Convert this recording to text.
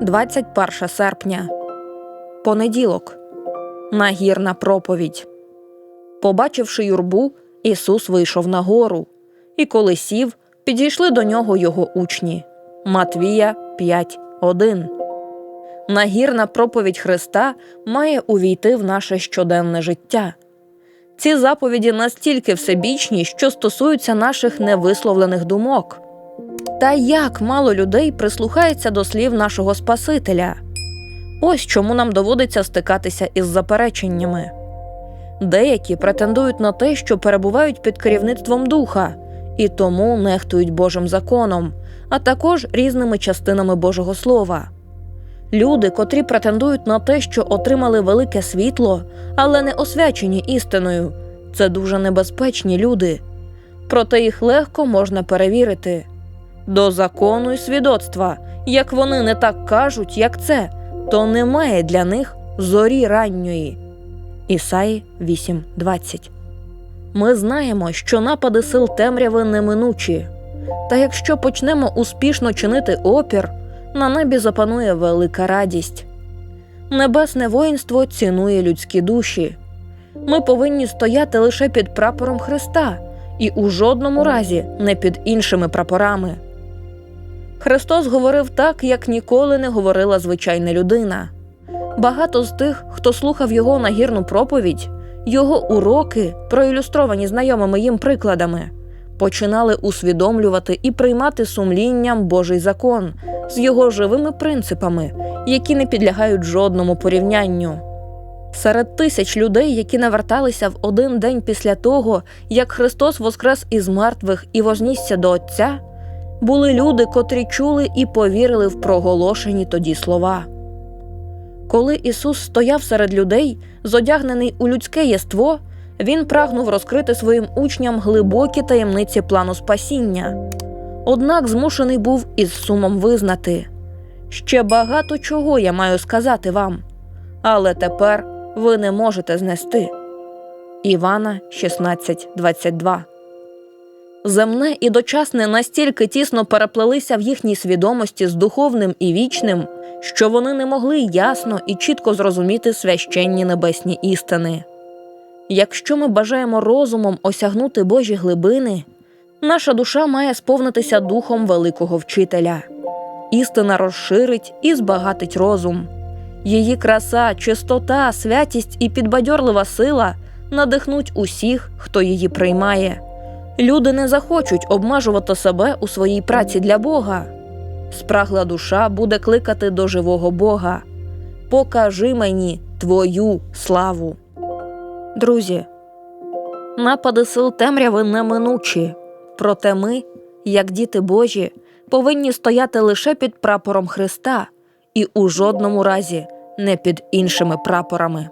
21 серпня. Понеділок. Нагірна проповідь. Побачивши юрбу, Ісус вийшов на гору, і коли сів, підійшли до нього його учні. Матвія 5.1. Нагірна проповідь Христа має увійти в наше щоденне життя. Ці заповіді настільки всебічні, що стосуються наших невисловлених думок. Та як мало людей прислухається до слів нашого Спасителя. Ось чому нам доводиться стикатися із запереченнями. Деякі претендують на те, що перебувають під керівництвом духа, і тому нехтують Божим законом, а також різними частинами Божого Слова. Люди, котрі претендують на те, що отримали велике світло, але не освячені істиною, це дуже небезпечні люди. Проте їх легко можна перевірити. До закону і свідоцтва, як вони не так кажуть, як це, то немає для них зорі ранньої. Ісаї 8.20 Ми знаємо, що напади сил темряви неминучі. Та якщо почнемо успішно чинити опір, на небі запанує велика радість. Небесне воїнство цінує людські душі. Ми повинні стояти лише під прапором Христа і у жодному разі не під іншими прапорами. Христос говорив так, як ніколи не говорила звичайна людина. Багато з тих, хто слухав його нагірну проповідь, його уроки, проілюстровані знайомими їм прикладами, починали усвідомлювати і приймати сумлінням Божий закон з його живими принципами, які не підлягають жодному порівнянню. Серед тисяч людей, які наверталися в один день після того, як Христос воскрес із мертвих і вознісся до Отця, були люди, котрі чули і повірили в проголошені тоді слова. Коли Ісус стояв серед людей, зодягнений у людське єство, Він прагнув розкрити своїм учням глибокі таємниці плану спасіння. Однак змушений був із сумом визнати ще багато чого я маю сказати вам, але тепер ви не можете знести. Івана 16.22 Земне і дочасне настільки тісно переплелися в їхній свідомості з духовним і вічним, що вони не могли ясно і чітко зрозуміти священні небесні істини. Якщо ми бажаємо розумом осягнути Божі глибини, наша душа має сповнитися духом великого вчителя. Істина розширить і збагатить розум. Її краса, чистота, святість і підбадьорлива сила надихнуть усіх, хто її приймає. Люди не захочуть обмежувати себе у своїй праці для Бога. Спрагла душа буде кликати до живого Бога. Покажи мені твою славу. Друзі, напади сил темряви неминучі, проте ми, як діти Божі, повинні стояти лише під прапором Христа і у жодному разі не під іншими прапорами.